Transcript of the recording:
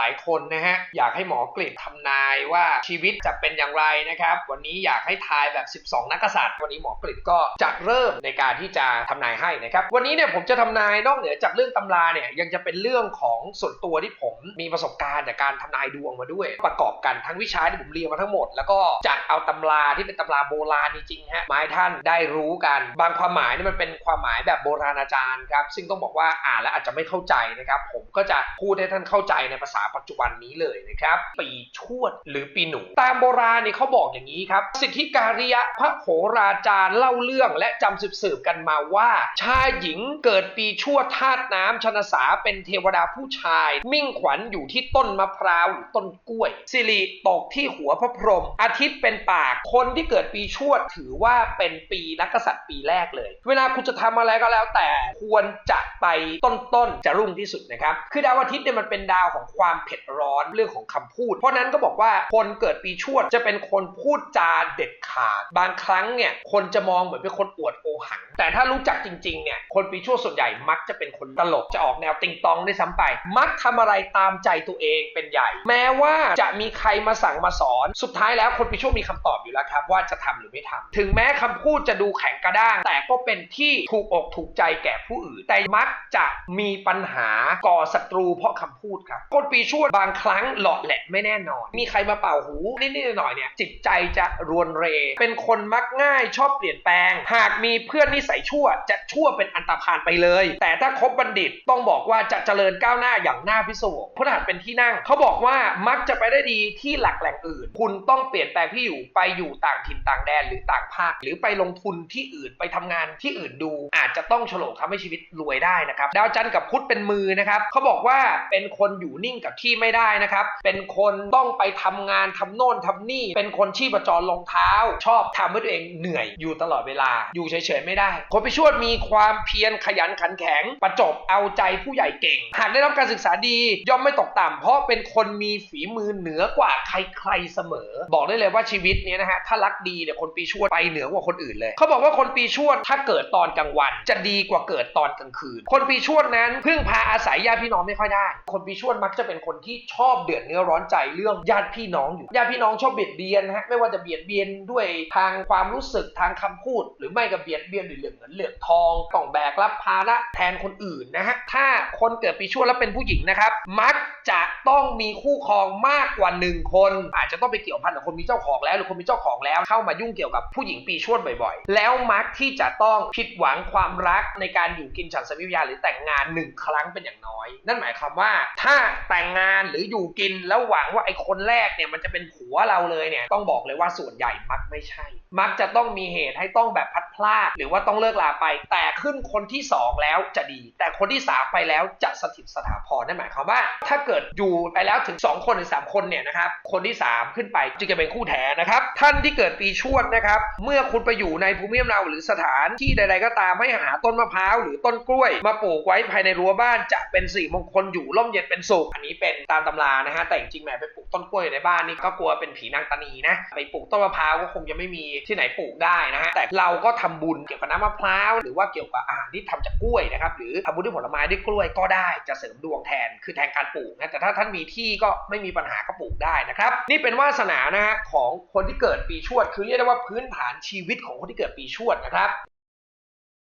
หลายคนนะฮะอยากให้หมอกฤษทำนายว่าชีวิตจะเป็นอย่างไรนะครับ วันนี้อยากให้ทายแบบ 12 นักกษัตริย์ วันนี้หมอกฤษก็จะเริ่มในการที่จะทำนายให้นะครับ วันนี้เนี่ยผมจะทำนายนอกเหนือจากเรื่องตำราเนี่ยยังจะเป็นเรื่องของส่วนตัวที่ผมมีประสบการณ์จากการทำนายดวงมาด้วย ประกอบกันทั้งวิชาที่ผมเรียนมาทั้งหมด แล้วก็จะเอาตำราที่เป็นตำราโบราณจริงๆฮะมาให้ท่านได้รู้กันบางความหมายเนี่ยมันเป็นความหมายแบบโบราณอาจารย์ครับซึ่งต้องบอกว่าอ่านแล้วอาจจะไม่เข้าใจนะครับผมก็จะพูดให้ท่านเข้าใจในภาษาปัจจุบันนี้เลยนะครับ ปีชวดหรือปีหนู ตามโบราณเนี่ยเขาบอกอย่างนี้ครับ สิทธิการิยะพระโหราจารย์เล่าเรื่องและจำสืบๆกันมาว่า ชายหญิงเกิดปีชวดธาตุน้ำชนสาเป็นเทวดาผู้ชาย มิ่งขวัญอยู่ที่ต้นมะพร้าวหรือต้นกล้วย สิริตกที่หัวพระพรหมอาทิตย์เป็นปากคนที่เกิดปีชวดถือว่าเป็นปีนักษัตริย์ปีแรกเลย เวลาคุณจะทำอะไรก็แล้วแต่ควรจะไปต้นๆจะรุ่งที่สุดนะครับ คือดาวอาทิตย์เนี่ยมันเป็นดาวของความเผ็ดร้อนเรื่องของคำพูด เพราะนั้นก็บอกว่าคนเกิดปีชวดจะเป็นคนพูดจาเด็ดขาด บางครั้งเนี่ยคนจะมองเหมือนเป็นคนอวดโอหัง แต่ถ้ารู้จักจริงๆเนี่ยคนปีชวดส่วนใหญ่มักจะเป็นคนตลกจะออกแนวติงตองได้ซ้ำไป มักทำอะไรตามใจตัวเองเป็นใหญ่ แม้ว่าจะมีใครมาสั่งมาสอน สุดท้ายแล้วคนปีชวดมีคำตอบอยู่แล้วครับว่าจะทำหรือไม่ทำถึงแม้คำพูดจะดูแข็งกระด้าง แต่ก็เป็นที่ถูกอกถูกใจแก่ผู้อื่น แต่มักจะมีปัญหาก่อศัตรูเพราะคำพูดครับคนปีช่วบางครั้งหลอดแหละไม่แน่นอน มีใครมาเป่าหูนิดๆหน่อยๆเนี่ยจิตใจจะรวนเร เป็นคนมักง่ายชอบเปลี่ยนแปลง หากมีเพื่อนนิสัยชั่วจะชั่วเป็นอันตรพานไปเลย แต่ถ้าคบบัณฑิตต้องบอกว่าจะเจริญก้าวหน้าอย่างน่าพิศวงพฤหัสเป็นที่นั่ง เขาบอกว่ามักจะไปได้ดีที่หลักแหล่งอื่น คุณต้องเปลี่ยนแปลงที่อยู่ไปอยู่ต่างถิ่นต่างแดนหรือต่างภาค หรือไปลงทุนที่อื่นไปทำงานที่อื่นดู อาจจะต้องฉลองทำให้ชีวิตรวยได้นะครับดาวจันทร์กับพุธเป็นมือนะครับเขาบอกว่าเป็นคนอยู่นิ่งกับที่ไม่ได้นะครับ เป็นคนต้องไปทำงานทำโน่นทำนี่ เป็นคนชีพจรลงเท้า ชอบทำให้ตัวเองเหนื่อยอยู่ตลอดเวลา อยู่เฉยๆไม่ได้ คนไปชวดมีความเพียรขยันขันแข็ง ประจบเอาใจผู้ใหญ่เก่ง หากได้รับการศึกษาดีย่อมไม่ตกต่ำเพราะเป็นคนมีฝีมือเหนือกว่าใครๆเสมอ บอกได้เลยว่าชีวิตเนี้ยนะฮะถ้ารักดีเนี่ยคนปีชวดไปเหนือกว่าคนอื่นเลยเขาบอกว่าคนปีชวดถ้าเกิดตอนกลางวัน จะดีกว่าเกิดตอนกลางคืน คนปีชวดนั้นพึ่งพาอาศัยญาติพี่น้องไม่ค่อยได้ คนปีชวดมักจะเป็นคนนที่ชอบเดือดเนื้อร้อนใจเรื่องญาติพี่น้องอยู่ญาติพี่น้องชอบเบียดเบียนนะฮะไม่ว่าจะเบียดเบียนด้วยทางความรู้สึกทางคำพูด หรือไม่ก็เบียดเบียนด้วยเรื่องเงินเรื่องทองต้องแบกรับภาระแทนคนอื่นนะฮะถ้าคนเกิดปีชวดแล้วเป็นผู้หญิงนะครับ มักจะต้องมีคู่ครองมากกว่าหนึ่งคน อาจจะต้องไปเกี่ยวพันกับคนมีเจ้าของแล้ว หรือคนมีเจ้าของแล้วเข้ามายุ่งเกี่ยวกับผู้หญิงปีชวดบ่อยๆ แล้วมักที่จะต้องผิดหวังความรักในการอยู่กินฉันสมีภรรยาหรือแต่งงานหนึ่งครั้งเป็นอย่างน้อย นั่นหมายความว่าถ้าแต่งงานหรืออยู่กินแล้วหวังว่าไอ้คนแรกเนี่ยมันจะเป็นผัวเราเลยเนี่ยต้องบอกเลยว่าส่วนใหญ่มักไม่ใช่ มักจะต้องมีเหตุให้ต้องแบบพัดพลาด หรือว่าต้องเลิกลาไป แต่ขึ้นคนที่สองแล้วจะดี แต่คนที่สามไปแล้วจะสถิตสถาพรนั่นหมายความว่า ถ้าเกิดอยู่ไปแล้วถึง 2 คนหรือ 3 คนเนี่ยนะครับคนที่ 3 ขึ้นไปจึงจะเป็นคู่แท้นะครับท่านที่เกิดปีชวดนะครับเมื่อคุณไปอยู่ในภูมิลำเนาหรือสถานที่ใด ๆ ก็ตามให้หาต้นมะพร้าวหรือต้นกล้วย มาปลูกไว้ภายในรั้วบ้านจะเป็นสี่มงคลอยู่ร่มเย็นเป็นสุขอันนี้เป็นตามตำรานะฮะแต่จริงๆแหมไปปลูกต้นกล้วยในบ้านนี่ก็กลัวเป็นผีนางตานีนะไปปลูกต้นมะพร้าวก็คงจะไม่มีที่ไหนปลูกได้นะฮะแต่เราก็ทำบุญเกี่ยวกับน้ำมะพร้าวหรือว่าเกี่ยวกับอาหารที่ทำจากกล้วยนะครับหรือทำบุญด้วยผลไม้ด้วยกล้วยก็ได้จะเสริมดวงแทนคือแทนการปลูกนะแต่ถ้าท่านมีที่ก็ไม่มีปัญหาก็ปลูกได้นะครับนี่เป็นวาสนานะฮะของคนที่เกิดปีชวด คือเรียกได้ว่าพื้นฐานชีวิตของคนที่เกิดปีชวดนะครับ